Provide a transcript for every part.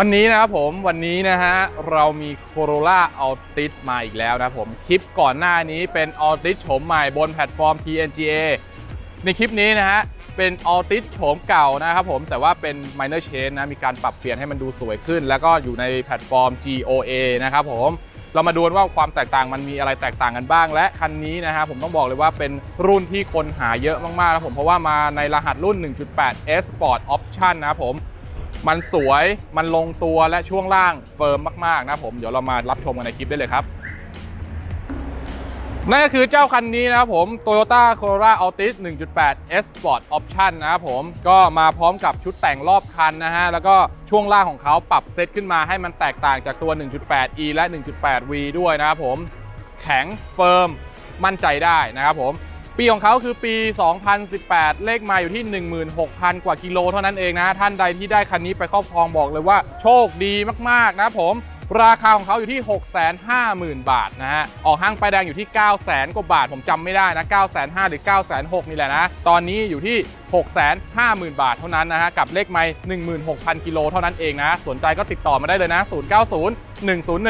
วันนี้นะครับผมวันนี้นะฮะเรามี Corolla Altis มาอีกแล้วนะผมคลิปก่อนหน้านี้เป็น Altis โฉมใหม่บนแพลตฟอร์ม TNGA ในคลิปนี้นะฮะเป็น Altis โฉมเก่านะครับผมแต่ว่าเป็น minor change นะมีการปรับเปลี่ยนให้มันดูสวยขึ้น แล้วก็อยู่ในแพลตฟอร์ม GOA นะครับผมเรามาดูนว่าความแตกต่างมันมีอะไรแตกต่างกันบ้าง และคันนี้นะฮะผมต้องบอกเลยว่าเป็นรุ่นที่คนหาเยอะมากๆนะผมเพราะว่ามาในรหัสรุ่น 1.8 S Sport Option นะครับผม มันสวย มันลงตัวและช่วงล่างเฟิร์มมากๆนะผม เดี๋ยวเรามารับชมกันในคลิปได้เลยครับ นั่นก็คือเจ้าคันนี้นะครับผม Toyota Corolla Altis 1.8 S Sport Option นะครับผม ก็มาพร้อมกับชุดแต่งรอบคันนะฮะ แล้วก็ช่วงล่างของเขาปรับเซตขึ้นมาให้มันแตกต่างจากตัว 1.8E และ 1.8V ด้วยนะครับผม แข็งเฟิร์มมั่นใจได้นะครับผม ปีของเขาคือปี 2018 เลขมาอยู่ที่ 16,000 กว่ากิโลเท่านั้นเองนะ ท่านใดที่ได้คันนี้ไปครอบครองบอกเลยว่าโชคดีมากๆนะผมราคาของเขาอยู่ที่ 650,000 บาทนะฮะ ออกห้างไปแดงอยู่ที่ 900,000 กว่าบาท ผมจำไม่ได้นะ 905หรือ 906 นี่แหละนะ ตอนนี้อยู่ที่ 650,000 บาทเท่านั้นนะฮะ กับเลขไมล์16,000 กิโลเท่านั้นเองนะ สนใจก็ติดต่อมาได้เลยนะ 090 101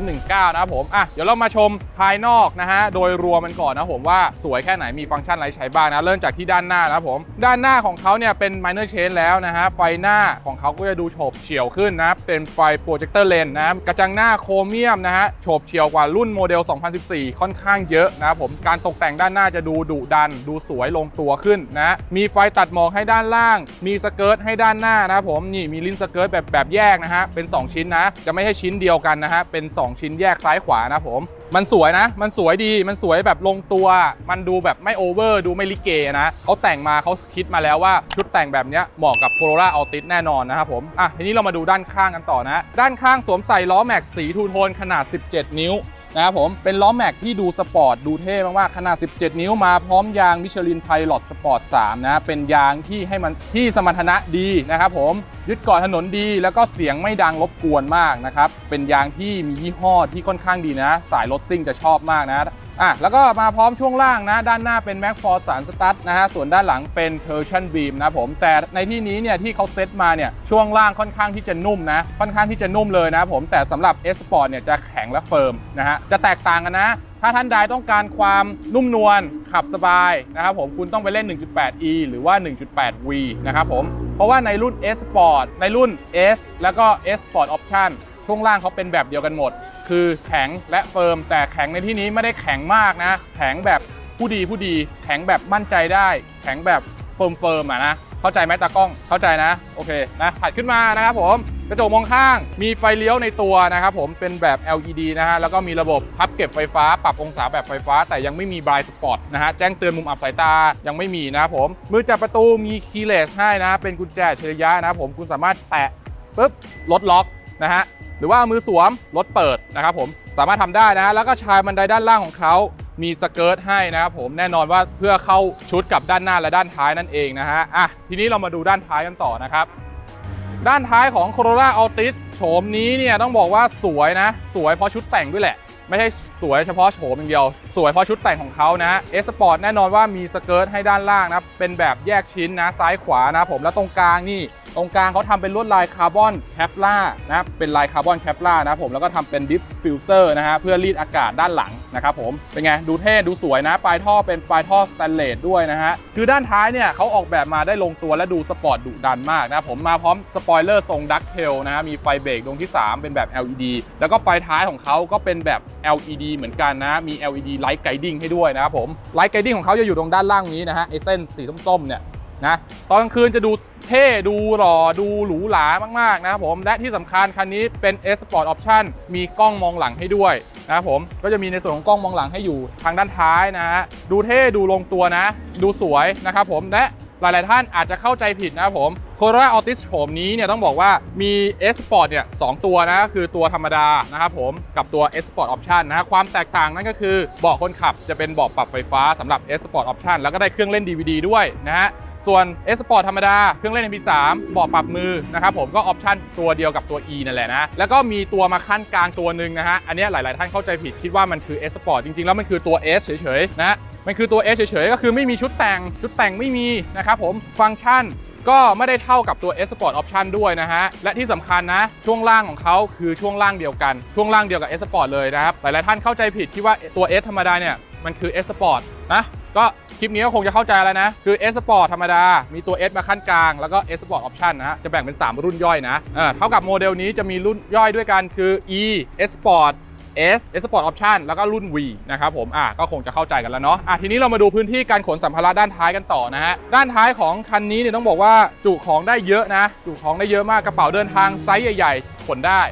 1019 นะครับผมอะเดี๋ยวเรามาชมภายนอกนะฮะโดยรวมมันก่อนนะผมว่าสวยแค่ไหนมีฟังก์ชันอะไรใช้บ้างนะ เริ่มจากที่ด้านหน้านะครับผม ด้านหน้าของเขาเนี่ยเป็น minor change แล้วนะฮะไฟหน้าของเขาก็จะดูโฉบเฉี่ยวขึ้นนะเป็นไฟโปรเจคเตอร์เลนนะกระจังหน้าโครเมียมนะฮะโฉบเฉี่ยวกว่ารุ่นโมเดล 2014 ค่อนข้างเยอะนะครับผมการตกแต่งด้านหน้าจะดูดุดัน ดูสวยลงตัวขึ้นนะมีไฟตัดหมอกให้ด้านล่าง มีสเกิร์ตให้ด้านหน้านะครับผมนี่มีลิ้นสเกิร์ตแบบแบบแยกนะฮะเป็น 2 ชิ้นนะจะไม่ใช่ชิ้นเดียวกันนะฮะเป็น 2 ชิ้นแยกซ้ายขวานะผม มันสวยนะ มันสวยดีมันสวยแบบลงตัว มันดูแบบไม่โอเวอร์ดูไม่ลิเกนะเขาแต่งมาเขาคิดมาแล้วว่าชุดแต่งแบบนี้เหมาะกับ Corolla Altis แน่นอนนะครับผมอะทีนี้เรามาดูด้านข้างกันต่อนะ ด้านข้างสวมใส่ล้อแม็กสีทูโทนขนาด 17 นิ้ว นะครับผมเป็นล้อแม็กที่ดูสปอร์ตดูเท่มากๆขนาด 17 นิ้วมาพร้อมยางมิชลินไพลอตสปอร์ต3นะเป็นยางที่ให้มันที่สมรรถนะดีนะครับผมยึดเกาะถนนดี แล้วก็เสียงไม่ดังรบกวนมากนะครับเป็นยางที่มียี่ห้อที่ค่อนข้างดีนะ สายรถซิ่งจะชอบมากนะ อะแล้วก็มาพร้อมช่วงล่างนะ ด้านหน้าเป็น Mac f o r สารสตั๊ดนะฮะส่วนด้านหลังเป็น Torsion Beam นะผม แต่ในที่นี้เนี่ยที่เขาเซตมาเนี่ยช่วงล่างค่อนข้างที่จะนุ่มนะค่อนข้างที่จะนุ่มเลยนะผมแต่สำหรับ S Sport เนี่ยจะแข็งและเฟิร์มนะฮะจะแตกต่างกันนะถ้าท่านใดต้องการความนุ่มนวลขับสบายนะครับผมคุณต้องไปเล่น 1.8e หรือว่า 1.8v นะครับผม เพราะว่าในรุ่น S Sport ในรุ่น S แล้วก็ S Sport Option ช่วงล่างเขาเป็นแบบเดียวกันหมด คือแข็งและเฟิร์ม แต่แข็งในที่นี้ไม่ได้แข็งมากนะ แข็งแบบผู้ดีผู้ดี แข็งแบบมั่นใจได้ แข็งแบบเฟิร์มเฟิร์มอะนะ เข้าใจไหมตากล้อง เข้าใจนะ โอเคนะถัดขึ้นมานะครับผมกระจกมองข้าง มีไฟเลี้ยวในตัวนะครับผมเป็นแบบ LED นะฮะ แล้วก็มีระบบพับเก็บไฟฟ้า ปรับองศาแบบไฟฟ้า แต่ยังไม่มีบายสปอร์ตนะฮะ แจ้งเตือนมุมอับสายตา ยังไม่มีนะครับผม มือจับประตูมีคีย์เลสให้นะ เป็นกุญแจอัจฉริยะนะครับผม คุณสามารถแตะปุ๊บรถล็อก นะฮะหรือว่ามือสวมรถเปิดนะครับผมสามารถทำได้นะแล้วก็ชายบันไดด้านล่างของเขามีสเกิร์ตให้นะครับผมแน่นอนว่าเพื่อเข้าชุดกับด้านหน้าและด้านท้ายนั่นเองนะฮะอะทีนี้เรามาดูด้านท้ายกันต่อนะครับ ด้านท้ายของ Corolla Altis โฉมนี้เนี่ยต้องบอกว่าสวยนะ สวยเพราะชุดแต่งด้วยแหละ ไม่ใช่สวยเฉพาะโฉมอย่างเดียว สวยเพราะชุดแต่งของเขานะ S Sport แน่นอนว่ามีสเกิร์ตให้ด้านล่างนะเป็นแบบแยกชิ้นนะซ้ายขวานะผมแล้วตรงกลางนี่ตรงกลางเขาทำเป็นลวดลายคาร์บอนแคปล่านะเป็นลายคาร์บอนแคปล่านะผมแล้วก็ทำเป็นดิฟฟิวเซอร์นะฮะเพื่อรีดอากาศด้านหลัง นะครับผมเป็นไงดูเท่ดูสวยนะ ปลายท่อเป็นปลายท่อสแตนเลสด้วยนะฮะ คือด้านท้ายเนี่ยเขาออกแบบมาได้ลงตัวและดูสปอร์ตดุดันมากนะผมมาพร้อมสปอยเลอร์ทรงดักเทลนะฮะมีไฟเบรกดวงที่ 3 เป็นแบบ LED แล้วก็ไฟท้ายของเขาก็เป็นแบบ LED เหมือนกันนะ มี LED Light Guiding ให้ด้วยนะครับผม Light Guiding ของเขาจะอยู่ตรงด้านล่างนี้นะฮะไอเส้นสีส้มๆเนี่ยนะตอนกลางคืนจะดู เท่ดูหล่อดูหรูหรามากๆนะครับผมและที่สำคัญคันนี้เป็น S Sport Option มีกล้องมองหลังให้ด้วยนะครับผมก็จะมีในส่วนของกล้องมองหลังให้อยู่ทางด้านท้ายนะฮะดูเท่ดูลงตัวนะ ดูสวยนะครับผมและหลาย ๆ ท่านอาจจะเข้าใจผิดนะครับผม Corolla Altis โฉมนี้เนี่ยต้องบอกว่ามี S Sport เนี่ยสองตัวนะคือตัวธรรมดานะครับผมกับตัว S Sport Option นะฮะความแตกต่างนั่นก็คือเบาะคนขับจะเป็นเบาะปรับไฟฟ้าสำหรับ S Sport Option แล้วก็ได้เครื่องเล่น DVD ด้วยนะฮะ ส่วน S Sport ธรรมดา เครื่องเล่น MP3 เบาะปรับมือนะครับผมก็ออปชั่นตัวเดียวกับตัว E นั่นแหละนะ แล้วก็มีตัวมาขั้นกลางตัวหนึ่งนะฮะ อันนี้หลาย ๆ ท่านเข้าใจผิดคิดว่ามันคือ S Sport จริง ๆ แล้วมันคือตัว S เฉย ๆ นะมันคือตัว S เฉย ๆ ก็คือไม่มีชุดแต่ง ชุดแต่งไม่มีนะครับผมฟังก์ชันก็ไม่ได้เท่ากับตัว S Sport Option ด้วยนะฮะ และที่สำคัญนะ ช่วงล่างของเขาคือช่วงล่างเดียวกัน ช่วงล่างเดียวกับ S Sport เลยนะครับ หลาย ๆ ท่านเข้าใจผิดคิดว่าตัว S ธรรมดาเนี่ย มันคือ S Sport นะ ก็ คลิปนี้ก็คงจะเข้าใจแล้วนะ คือ S Sport ธรรมดา มีตัว S มาขั้นกลาง แล้วก็ S Sport Option นะฮะจะแบ่งเป็น 3 รุ่นย่อยนะเออเท่ากับโมเดลนี้จะมีรุ่นย่อยด้วยกันคือ E S Sport S S Sport Option แล้วก็รุ่น V นะครับผม อะ ก็คงจะเข้าใจกันแล้วเนาะ อะ ทีนี้เรามาดูพื้นที่การขนสัมภาระด้านท้ายกันต่อนะฮะ ด้านท้ายของคันนี้เนี่ยต้องบอกว่าจุของได้เยอะนะ จุของได้เยอะมาก กระเป๋าเดินทางไซส์ใหญ่ ๆ ขนได้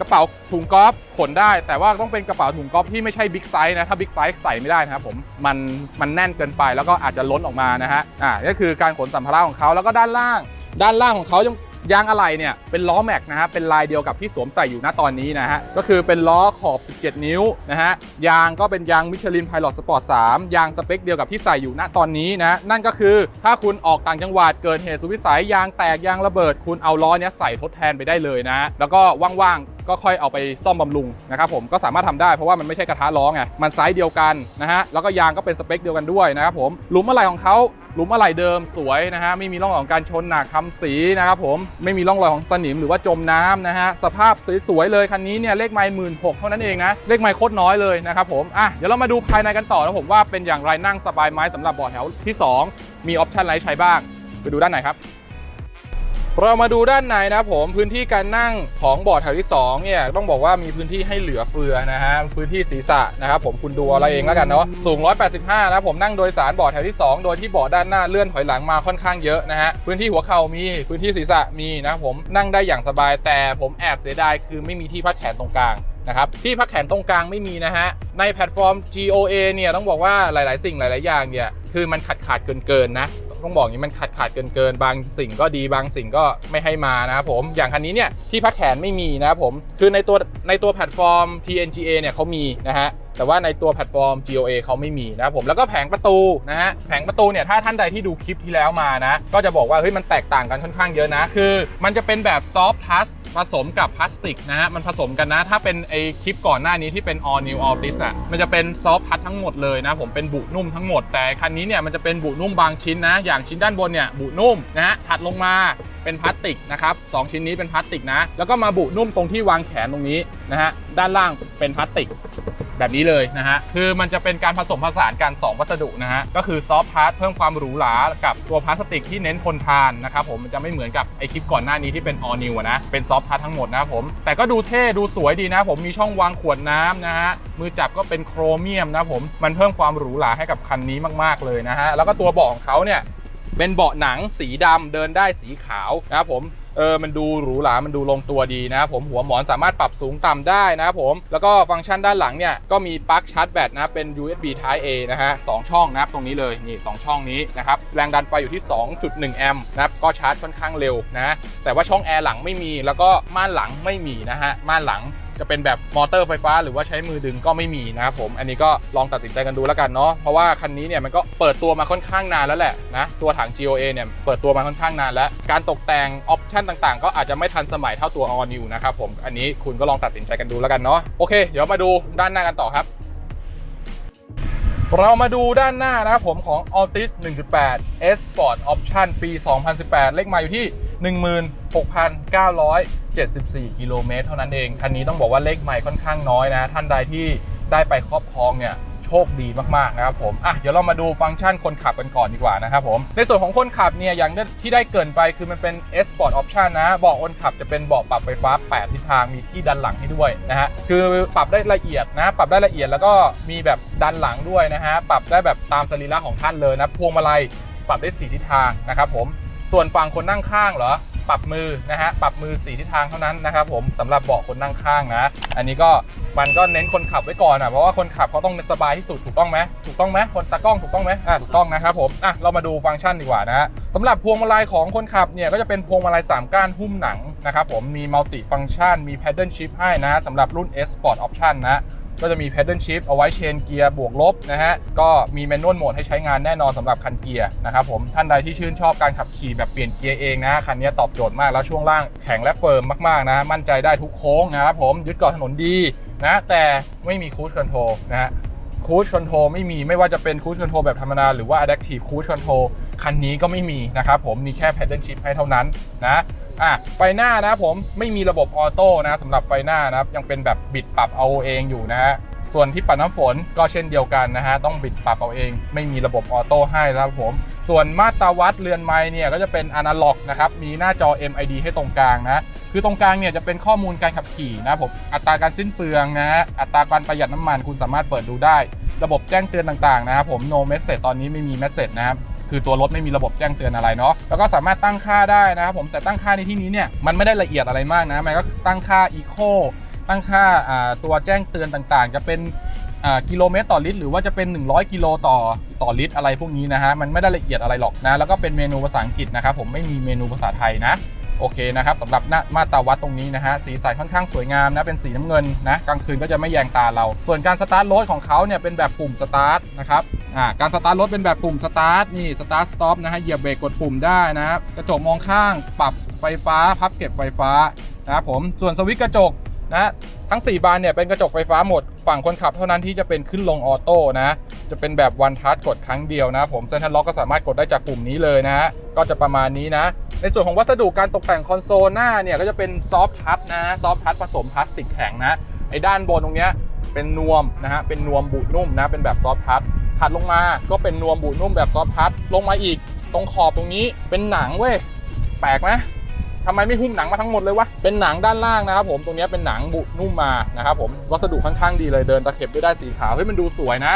กระเป๋าถุงกอล์ฟขนได้ แต่ว่าต้องเป็นกระเป๋าถุงกอล์ฟที่ไม่ใช่บิ๊กไซส์นะถ้าบิ๊กไซส์ใส่ไม่ได้นะครับผมมันมันแน่นเกินไปแล้วก็อาจจะล้นออกมานะฮะอ่านี่คือการขนสัมภาระของเขาแล้วก็ด้านล่าง ด้านล่างของเขายังยางอะไหล่เนี่ยเป็นล้อแม็กนะฮะเป็นลายเดียวกับที่สวมใส่อยู่ณตอนนี้นะฮะก็คือเป็นล้อขอบ 17 นิ้วนะฮะยางก็เป็นยางมิชลินไพลอตสปอร์ต3ยางสเปคเดียวกับที่ใส่อยู่ณตอนนี้นะนั่นก็คือถ้าคุณออกต่างจังหวัดเกิดเหตุสุดวิสัยยางแตกยางระเบิด คุณเอาล้อเนี้ยใส่ทดแทนไปได้เลยนะแล้วก็ว่างๆ ก็ค่อยเอาไปซ่อมบำรุงนะครับผมก็สามารถทำได้เพราะว่ามันไม่ใช่กระทะล้อไงมันไซส์เดียวกันนะฮะแล้วก็ยางก็เป็นสเปคเดียวกันด้วยนะครับผมหลุมอะไหล่ของเขาหลุมอะไหล่เดิมสวยนะฮะไม่มีร่องรอยของการชนหนักทำสีนะครับผมไม่มีร่องรอยของสนิมหรือว่าจมน้ำนะฮะสภาพสวยๆเลยคันนี้เนี่ยเลขไมล์หมื่นหกเท่านั้นเองนะเลขไมล์โคตรน้อยเลยนะครับผมอะเดี๋ยวเรามาดูภายในกันต่อนะผมว่าเป็นอย่างไรนั่งสบายไหมสำหรับเบาะแถวที่สองมีออปชันอะไรใช้บ้าง ไปดูด้านไหนครับ เรามาดูด้านในนะครับผมพื้นที่การนั่งของเบาะแถวที่2เนี่ยต้องบอกว่ามีพื้นที่ให้เหลือเฟือนะฮะพื้นที่ศีรษะนะครับผมคุณดูเอาเองแล้วกันเนาะสูง 185 นะผมนั่งโดยสารเบาะแถวที่ 2 โดยที่เบาะด้านหน้าเลื่อนถอยหลังมาค่อนข้างเยอะนะฮะพื้นที่หัวเข่ามีพื้นที่ศีรษะมีนะครับผมนั่งได้อย่างสบาย แต่ผมแอบเสียดายคือไม่มีที่พักแขนตรงกลางนะครับที่พักแขนตรงกลางไม่มีนะฮะในแพลตฟอร์ม GOA เนี่ยต้องบอกว่าหลาย ๆ สิ่งหลาย ๆ อย่างเนี่ยคือมันขาดขาดเกินเกินๆนะ ต้องบอกอย่างนี้มันขาดขาดเกินเกินๆบางสิ่งก็ดีบางสิ่งก็ไม่ให้มานะครับผมอย่างคันนี้เนี่ยที่พักแขนไม่มีนะครับผมคือในตัวในตัวแพลตฟอร์ม TNGA เนี่ยเขามีนะฮะแต่ว่าในตัวแพลตฟอร์ม GOA เขาไม่มีนะครับผมแล้วก็แผงประตูนะฮะแผงประตูเนี่ยถ้าท่านใดที่ดูคลิปที่แล้วมานะ ก็จะบอกว่าเฮ้ยมันแตกต่างกันค่อนข้างเยอะนะ คือ มันจะเป็นแบบซอฟท์ทัช ผสมกับพลาสติกนะฮะมันผสมกันนะ ถ้าเป็นไอคลิปก่อนหน้านี้ที่เป็น all new all this อะมันจะเป็นซอฟท์ทัชทั้งหมดเลยนะผมเป็นบุนุ่มทั้งหมดแต่คันนี้เนี่ยมันจะเป็นบุนุ่มบางชิ้นนะ อย่างชิ้นด้านบนเนี่ยบุนุ่มนะฮะถัดลงมาเป็นพลาสติกนะครับสองชิ้นนี้เป็นพลาสติกนะ แล้วก็มาบุนุ่มตรงที่วางแขนตรงนี้นะฮะด้านล่างเป็นพลาสติก แบบนี้เลยนะฮะ คือมันจะเป็นการผสมผสานกัน 2 วัสดุนะฮะ ก็คือซอฟต์พาร์ทเพิ่มความหรูหรา กับตัวพลาสติกที่เน้นทนทานนะครับผม มันจะไม่เหมือนกับไอคลิปก่อนหน้านี้ที่เป็นออนิวนะ เป็นซอฟต์พาร์ททั้งหมดนะครับผม แต่ก็ดูเท่ดูสวยดีนะผม มีช่องวางขวดน้ำนะฮะ มือจับก็เป็นโครเมียมนะผม มันเพิ่มความหรูหราให้กับคันนี้มากๆเลยนะฮะ แล้วก็ตัวเบาะของเขาเนี่ย เป็นเบาะหนังสีดำเดินได้สีขาวนะครับผม เออมันดูหรูหรา มันดูลงตัวดีนะครับผมหัวหมอนสามารถปรับสูงต่ำได้นะครับผมแล้วก็ฟังก์ชันด้านหลังเนี่ยก็มีปลั๊กชาร์จแบตนะเป็น USB Type A นะฮะสองช่องนะครับตรงนี้เลยนี่สองช่องนี้นะครับแรงดันไฟอยู่ที่ 2.1 แอมป์นะครับก็ชาร์จค่อนข้างเร็วนะแต่ว่าช่องแอร์หลังไม่มี แล้วก็ม่านหลังไม่มีนะฮะม่านหลัง จะเป็นแบบมอเตอร์ไฟฟ้า หรือว่าใช้มือดึงก็ไม่มีนะครับผม อันนี้ก็ลองตัดสินใจกันดูแล้วกันเนาะ เพราะว่าคันนี้เนี่ยมันก็เปิดตัวมาค่อนข้างนานแล้วแหละนะ ตัวถัง GOA เนี่ยเปิดตัวมาค่อนข้างนานแล้ว การตกแต่งออปชันต่างๆ ก็อาจจะไม่ทันสมัยเท่าตัว All New นะครับผม อันนี้คุณก็ลองตัดสินใจกันดูแล้วกันเนาะ โอเค เดี๋ยวมาดูด้านหน้ากันต่อครับเรามาดูด้านหน้านะครับผมของ Altis 1.8 S Sport Option ปี 2018 เลขมาอยู่ที่ 16,974 กิโลเมตรเท่านั้นเอง คันนี้ต้องบอกว่าเลขใหม่ค่อนข้างน้อยนะ ท่านใดที่ได้ไปครอบครองเนี่ยโชคดีมากๆนะครับผมอะเดี๋ยวเรามาดูฟังก์ชันคนขับกันก่อนดีกว่านะครับผม ในส่วนของคนขับเนี่ยอย่างที่ได้เกินไปคือมันเป็น S Sport Option นะเบาะคนขับจะเป็นเบาะปรับไฟฟ้า 8 ทิศทางมีที่ดันหลังให้ด้วยนะฮะคือปรับได้ละเอียดนะปรับได้ละเอียดแล้วก็มีแบบดันหลังด้วยนะฮะปรับได้แบบตามสรีระของท่านเลยนะพวงมาลัยปรับได้ 4 ทิศทางนะครับผม ส่วนฝั่งคนนั่งข้างเหรอ ปรับมือนะฮะ ปรับมือสีทิศทางเท่านั้นนะครับผมสำหรับเบาะคนนั่งข้างนะ อันนี้ก็มันก็เน้นคนขับไว้ก่อนอะ เพราะว่าคนขับเขาต้องสบายที่สุดถูกต้องไหมถูกต้องไหมคนตากล้องถูกต้องไหมอ่าถูกต้องนะครับผม อะ เรามาดูฟังก์ชันดีกว่านะฮะสำหรับพวงมาลัยของคนขับเนี่ยก็จะเป็นพวงมาลัย3ก้านหุ้มหนังนะครับผม มีมัลติฟังก์ชัน มี paddle shift ให้นะสำหรับรุ่น S Sport Option นะ ก็จะมี pedal shift เอาไว้เชนเกียร์บวกลบนะฮะ ก็มี manual mode ให้ใช้งานแน่นอนสำหรับคันเกียร์นะครับผม ท่านใดที่ชื่นชอบการขับขี่แบบเปลี่ยนเกียร์เองนะ คันนี้ตอบโจทย์มากแล้วช่วงล่างแข็งและเฟิร์มมากๆนะ มั่นใจได้ทุกโค้งนะครับผมยึดเกาะถนนดีนะ แต่ไม่มีคู i คอนโทรนะฮะคู i คอนโทรไม่มีไม่ว่าจะเป็นคู i คอนโทรแบบธรรมดาหรือว่า adaptive cruise control คันนี้ก็ไม่มีนะครับผมมีแค่ Paddle Shift ให้เท่านั้นนะ อะไฟหน้านะผมไม่มีระบบออโต้นะสำหรับไฟหน้านะครับยังเป็นแบบบิดปรับเอาเองอยู่นะฮะส่วนที่ปัดน้ำฝนก็เช่นเดียวกันนะฮะต้องบิดปรับเอาเอง ไม่มีระบบออโต้ให้นะครับผม ส่วนมาตราวัดเรือนไม้เนี่ยก็จะเป็นอนาล็อกนะครับมีหน้าจอ MID ให้ตรงกลางนะคือตรงกลางเนี่ยจะเป็นข้อมูลการขับขี่นะผมอัตราการสิ้นเปลืองนะฮะอัตราการประหยัดน้ำมันคุณสามารถเปิดดูได้ ระบบแจ้งเตือนต่างๆนะครับผม no message ตอนนี้ไม่มี message นะครับ คือตัวรถไม่มีระบบแจ้งเตือนอะไรเนาะแล้วก็สามารถตั้งค่าได้นะครับผมแต่ตั้งค่าในที่นี้เนี่ยมันไม่ได้ละเอียดอะไรมากนะมันก็ตั้งค่า eco ตั้งค่าตัวแจ้งเตือนต่างๆ จะเป็นกิโลเมตรต่อลิตรหรือว่าจะเป็น 100 กิโลต่อต่อลิตรอะไรพวกนี้นะฮะมันไม่ได้ละเอียดอะไรหรอกนะแล้วก็เป็นเมนูภาษาอังกฤษนะครับผมไม่มีเมนูภาษาไทยนะ โอเคนะครับสำหรับหน้ามาตาวัดตรงนี้นะฮะสีสันค่อนข้างสวยงามนะเป็นสีน้ำเงินนะกลางคืนก็จะไม่แยงตาเรา ส่วนการสตาร์ทรถของเขาเนี่ยเป็นแบบปุ่มสตาร์ทนะครับอ่าการสตาร์ทรถเป็นแบบปุ่มสตาร์ทนี่สตาร์ทสต็อปนะฮะเหยียบเบรกกดปุ่มได้นะครับกระจกมองข้าง ปรับไฟฟ้า พับเก็บไฟฟ้านะครับผมส่วนสวิตช์กระจก นะทั้ง 4 บานเนี่ยเป็นกระจกไฟฟ้าหมด ฝั่งคนขับเท่านั้นที่จะเป็นขึ้นลงออโต้นะ จะเป็นแบบวันทัชกดครั้งเดียวนะผมเซนทรัลล็อกก็สามารถกดได้จากปุ่มนี้เลยนะฮะก็จะประมาณนี้นะ ในส่วนของวัสดุการตกแต่งคอนโซลหน้าเนี่ยก็จะเป็นซอฟทัชนะซอฟทัชผสมพลาสติกแข็งนะไอ้ด้านบนตรงเนี้ยเป็นนวมนะฮะเป็นนวมบุนุ่มนะเป็นแบบซอฟทัชถัดลงมาก็เป็นนวมบุนุ่มแบบซอฟทัชลงมาอีก ตรงขอบตรงนี้เป็นหนังเว้ยแปลกไหม ทำไมไม่หุ้มหนังมาทั้งหมดเลยวะ เป็นหนังด้านล่างนะครับผมตรงนี้เป็นหนังบุนุ่มมานะครับผมวัสดุค่อนข้างดีเลยเดินตะเข็บด้วยได้สีขาวเฮ้ยมันดูสวยนะ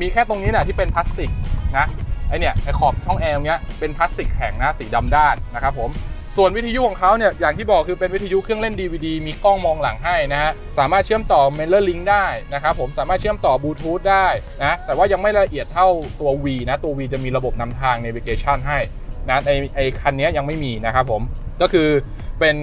มีแค่ตรงนี้แหละที่เป็นพลาสติกนะไอเนี่ยไอขอบช่องแอร์ตรงเนี้ยเป็นพลาสติกแข็งนะสีดำด้านนะครับผมส่วนวิทยุของเขาเนี่ยอย่างที่บอกคือเป็นวิทยุเครื่องเล่น DVD มีกล้องมองหลังให้นะฮะสามารถเชื่อมต่อ m a i l e r Link ได้นะครับผมสามารถเชื่อมต่อบลูทูธได้นะแต่ว่ายังไม่ละเอียดเท่าตัว V นะตัว V จะมีระบบนำทาง navigation ให้ นะไอไอคันนี้ยังไม่มีนะครับผมก็คือเป็น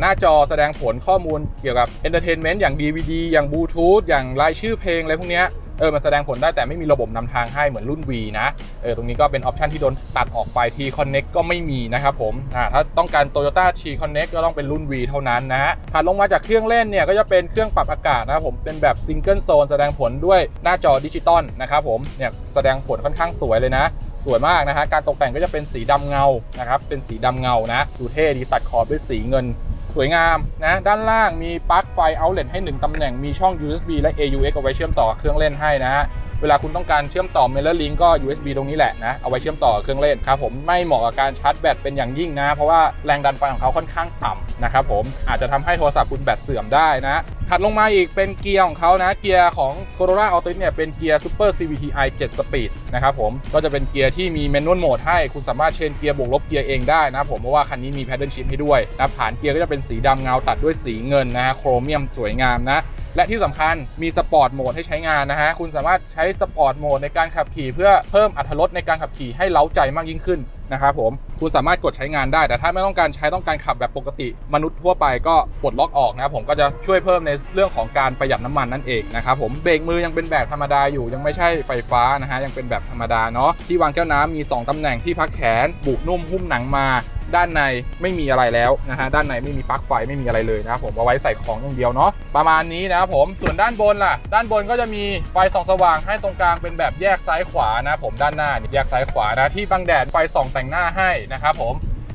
หน้าจอแสดงผลข้อมูลเกี่ยวกับ entertainment อย่าง DVD อย่างบลูทูธอย่างรายชื่อเพลงอะไรพวกนี้เออมันแสดงผลได้แต่ไม่มีระบบนำทางให้เหมือนรุ่น V นะเออตรงนี้ก็เป็นออปชันที่โดนตัดออกไป T Connect ก็ไม่มีนะครับผมอ่าถ้าต้องการ Toyota T Connect ก็ต้องเป็นรุ่น V เท่านั้นนะฮะถัดลงมาจากเครื่องเล่นเนี่ยก็จะเป็นเครื่องปรับอากาศนะครับผมเป็นแบบ Single Zone แสดงผลด้วยหน้าจอดิจิตอลนะครับผมเนี่ยแสดงผลค่อนข้างสวยเลยนะ สวยมากนะฮะการตกแต่งก็จะเป็นสีดำเงานะครับเป็นสีดำเงานะดูเท่ดีตัดขอบด้วยสีเงินสวยงามนะด้านล่างมีปลั๊กไฟ outlet ให้ 1ตำแหน่งมีช่อง USB และ AUX เอาไว้เชื่อมต่อเครื่องเล่นให้นะฮะเวลาคุณต้องการเชื่อมต่อ m a i l e r Link ก็ USB ตรงนี้แหละนะเอาไว้เชื่อมต่อเครื่องเล่นครับผมไม่เหมาะกับการชาร์จแบตเป็นอย่างยิ่งนะ เพราะว่าแรงดันไฟของเขาค่อนข้างต่ำนะครับผมอาจจะทำให้โทรศัพท์คุณแบตเสื่อมได้นะ ถัดลงมาอีกเป็นเกียร์ของเขานะ เกียร์ของ Corolla Altis เนี่ยเป็นเกียร์ Super CVTi 7 Speed นะครับผมก็จะเป็นเกียร์ที่มี Manual Mode ให้คุณสามารถเชนเกียร์บวกลบเกียร์เองได้นะผมเพราะว่าคันนี้มี Paddle Shift ให้ด้วยนะฐานเกียร์ก็จะเป็นสีดำเงาตัดด้วยสีเงินนะฮะโครเมียมสวยงามนะและที่สำคัญมีสปอร์ตโหมดให้ใช้งานนะฮะ คุณสามารถใช้สปอร์ตโหมดในการขับขี่เพื่อเพิ่มอรรถรสในการขับขี่ให้เล้าใจมากยิ่งขึ้น นะครับผมคุณสามารถกดใช้งานได้ แต่ถ้าไม่ต้องการใช้ต้องการขับแบบปกติ มนุษย์ทั่วไปก็ปลดล็อกออกนะครับผมก็จะช่วยเพิ่มในเรื่องของการประหยัดน้ำมันนั่นเองนะครับผมเบรกมือยังเป็นแบบธรรมดาอยู่ยังไม่ใช่ไฟฟ้านะฮะยังเป็นแบบธรรมดาเนาะที่วางแก้วน้ำมี 2ตำแหน่งที่พักแขนบุนุ่มหุ้มหนังมา ด้านในไม่มีอะไรแล้วนะฮะด้านในไม่มีปลั๊กไฟไม่มีอะไรเลยนะครับผมเอาไว้ใส่ของอย่างเดียวเนาะประมาณนี้นะครับผมส่วนด้านบนล่ะ ด้านบนก็จะมีไฟส่องสว่างให้ตรงกลางเป็นแบบแยกซ้ายขวานะผมด้านหน้านี่แยกซ้ายขวานะที่บังแดดไฟส่องแต่งหน้าให้นะครับผม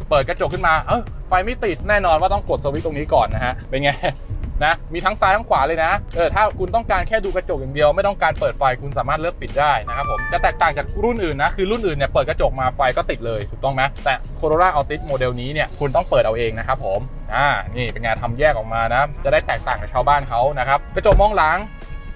เปิดกระจกขึ้นมาเออไฟไม่ติดแน่นอนว่าต้องกดสวิตช์ตรงนี้ก่อนนะฮะเป็นไง นะมีทั้งซ้ายทั้งขวาเลยนะเออถ้าคุณต้องการแค่ดูกระจกอย่างเดียว ไม่ต้องการเปิดไฟคุณสามารถเลือกปิดได้นะครับผมจะแตกต่างจากรุ่นอื่นนะคือรุ่นอื่นเนี่ยเปิดกระจกมาไฟก็ติดเลยถูกต้องไหมแต่ Corolla Altis โมเดลนี้เนี่ยคุณต้องเปิดเอาเองนะครับผมอ่านี่เป็นงานทำแยกออกมานะจะได้แตกต่างกับชาวบ้านเขานะครับกระจกมองหลัง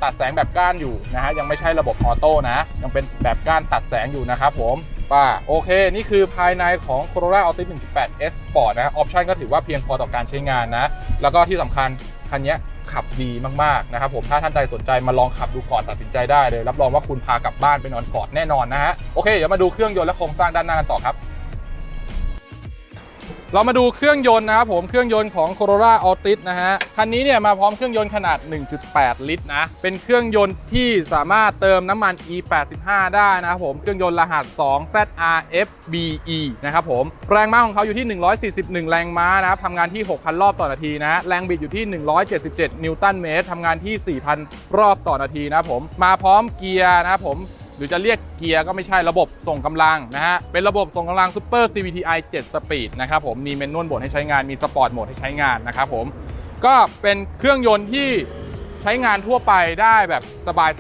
ตัดแสงแบบก้านอยู่นะฮะยังไม่ใช่ระบบออโต้นะ ยังเป็นแบบก้านตัดแสงอยู่นะครับผมป้าโอเค นี่คือภายในของ Corolla Altis 1.8 S Sport นะออปชันก็ถือว่าเพียงพอต่อการใช้งานนะ แล้วก็ที่สำคัญ คันนี้ขับดีมากๆนะครับผมถ้าท่านใดสนใจมาลองขับดูก่อนตัดสินใจได้เลย รับรองว่าคุณพากลับบ้านไปนอนกอดแน่นอนนะฮะโอเคเดี๋ยวมาดูเครื่องยนต์และโครงสร้างด้านหน้ากันต่อครับ เรามาดูเครื่องยนต์นะครับผมเครื่องยนต์ของ Corolla Altis นะฮะคันนี้เนี่ยมาพร้อมเครื่องยนต์ขนาด 1.8 ลิตรนะเป็นเครื่องยนต์ที่สามารถเติมน้ำมัน E85 ได้นะครับผมเครื่องยนต์รหัส 2ZRFBE นะครับผมแรงม้าของเขาอยู่ที่ 141 แรงม้านะครับทำงานที่ 6,000 รอบต่อนาทีนะแรงบิดอยู่ที่ 177 นิวตันเมตรทำงานที่ 4,000 รอบต่อนาทีนะครับผมมาพร้อมเกียร์นะครับผม หรือจะเรียกเกียร์ก็ไม่ใช่ระบบส่งกำลังนะฮะ เป็นระบบส่งกำลัง Super CVTi 7 Speed นะครับผม มีเมนนวลโหมดให้ใช้งาน มีสปอร์ตโหมดให้ใช้งานนะครับผม ก็เป็นเครื่องยนต์ที่ ใช้งานทั่วไปได้แบบ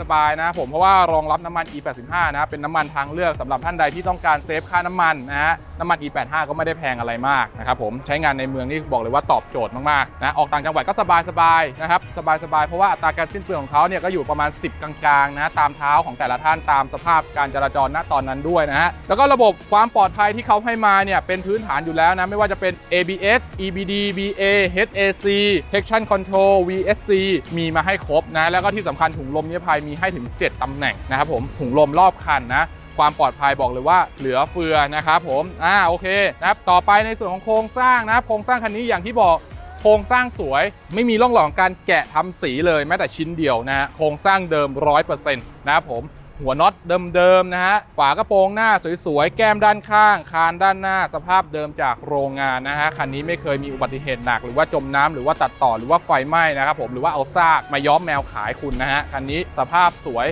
สบายๆนะผมเพราะว่ารองรับน้ำมัน E85 นะเป็นน้ำมันทางเลือกสำหรับท่านใดที่ต้องการเซฟค่าน้ำมันนะฮะน้ำมัน E85 ก็ไม่ได้แพงอะไรมากนะครับผมใช้งานในเมืองนี่บอกเลยว่าตอบโจทย์มากๆนะออกต่างจังหวัดก็สบายๆนะครับสบายๆเพราะว่าอัตราการสิ้นเปลืองของเขาเนี่ยก็อยู่ประมาณ 10 กลางๆนะตามเท้าของแต่ละท่านตามสภาพการจราจรณตอนนั้นด้วยนะฮะแล้วก็ระบบความปลอดภัยที่เขาให้มาเนี่ยเป็นพื้นฐานอยู่แล้วนะไม่ว่าจะเป็น ABS EBD BA HAC Traction Control VSC มีมาให้ครบนะแล้วก็ที่สำคัญถุงลมนิรภัยมีให้ถึง 7ตำแหน่งนะครับผมถุงลมรอบคันนะความปลอดภัยบอกเลยว่าเหลือเฟือนะครับผมอ่าโอเคนะครับต่อไปในส่วนของโครงสร้างนะครับโครงสร้างคันนี้อย่างที่บอกโครงสร้างสวยไม่มีร่องรอยของการแกะทำสีเลยแม้แต่ชิ้นเดียวนะฮะโครงสร้างเดิม 100%นะครับผม หัวน็อตเดิมๆนะฮะ ฝากระโปรงหน้าสวยๆ แก้มด้านข้าง คานด้านหน้า สภาพเดิมจากโรงงานนะฮะ คันนี้ไม่เคยมีอุบัติเหตุหนัก หรือว่าจมน้ำหรือว่าตัดต่อหรือว่าไฟไหม้นะครับผม หรือว่าเอาซากมาย้อมแมวขายคุณนะฮะ คันนี้สภาพสวย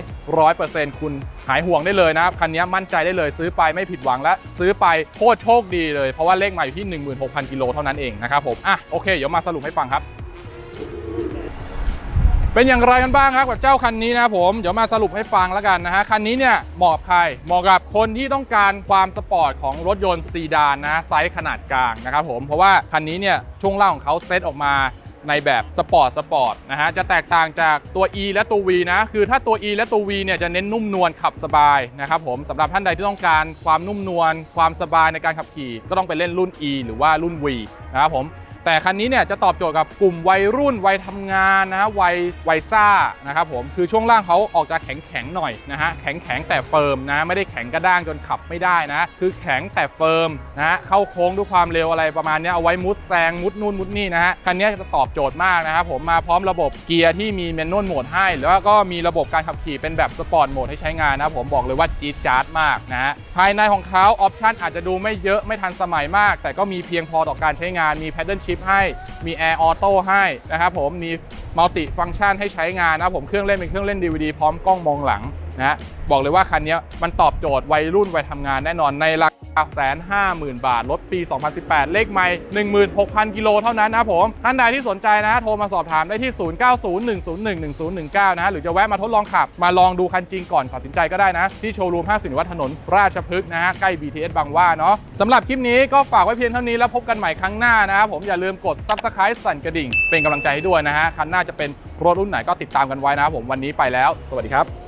100%คุณหายห่วงได้เลยนะครับ คันนี้มั่นใจได้เลยซื้อไปไม่ผิดหวังและ ซื้อไปโคตรโชคดีเลย เพราะว่าเลขมาอยู่ที่ 16,000กิโลเท่านั้นเองนะครับผม อะโอเค เดี๋ยวมาสรุปให้ฟังครับ เป็นอย่างไรกันบ้างครับกับเจ้าคันนี้นะผมเดี๋ยวมาสรุปให้ฟังแล้วกันนะฮะคันนี้เนี่ยเหมาะใครเหมาะกับคนที่ต้องการความสปอร์ตของรถยนต์ซีดานนะไซส์ขนาดกลางนะครับผมเพราะว่าคันนี้เนี่ยช่วงล่างของเขาเซตออกมาในแบบสปอร์ตสปอร์ตนะฮะจะแตกต่างจากตัว E และตัว V นะคือถ้าตัว E และตัว V เนี่ยจะเน้นนุ่มนวลขับสบายนะครับผมสำหรับท่านใดที่ต้องการความนุ่มนวลความสบายในการขับขี่ ก็ต้องไปเล่นรุ่น E หรือว่ารุ่น V นะครับผม แต่คันนี้เนี่ยจะตอบโจทย์กับกลุ่มวัยรุ่นวัยทำงานนะฮะวัยวัยซ่านะครับผมคือช่วงล่างเขาออกจะแข็งแข็งๆหน่อยนะฮะแข็งแข็งๆแต่เฟิร์มนะไม่ได้แข็งกระด้างจนขับไม่ได้นะ คือแข็งแต่เฟิร์มนะเข้าโค้งด้วยความเร็วอะไรประมาณนี้เอาไว้มุดแซงมุดนู่นมุดนี่นะฮะคันนี้จะตอบโจทย์มากนะครับผมมาพร้อมระบบเกียร์ที่มีแมนนวลโหมดให้ แล้วก็มีระบบการขับขี่เป็นแบบสปอร์ตโหมดให้ใช้งานนะผมบอกเลยว่าจี๊ดจ๊าดมากนะฮะภายในของเขาออปชันอาจจะดูไม่เยอะไม่ทันสมัยมาก แต่ก็มีเพียงพอต่อการใช้งานมีแพดเด Paddle Shift ให้ มีแอร์ออโต้ให้นะครับผม มีมัลติฟังก์ชันให้ใช้งานนะครับผม เครื่องเล่นเป็นเครื่องเล่น DVD พร้อมกล้องมองหลังนะฮะบอกเลยว่าคันนี้มันตอบโจทย์วัยรุ่นวัยทำงานแน่นอนในรา คาแสนห้าหมื่นบาท รถปี 2018 เลขไม่ 16,000 กิโลเท่านั้นนะครับผม ท่านใดที่สนใจนะ โทรมาสอบถามได้ที่ 0901011019นะฮะหรือจะแวะมาทดลองขับ มาลองดูคันจริงก่อนตัดสินใจก็ได้นะ ที่โชว์รูม 50 วัดถนน ราชพฤกษ์นะฮะ ใกล้ BTS บางหว่าเนาะสำหรับคลิปนี้ก็ฝากไว้เพียงเท่านี้แล้วพบกันใหม่ครั้งหน้านะครับผมอย่าลืมกด Subscribe สั่นกระดิ่ง เป็นกำลังใจให้ด้วยนะฮะคันหน้าจะเป็นรถรุ่นไหนก็ติดตามกันไว้นะครับผมวันนี้ไปแล้ว สวัสดีครับ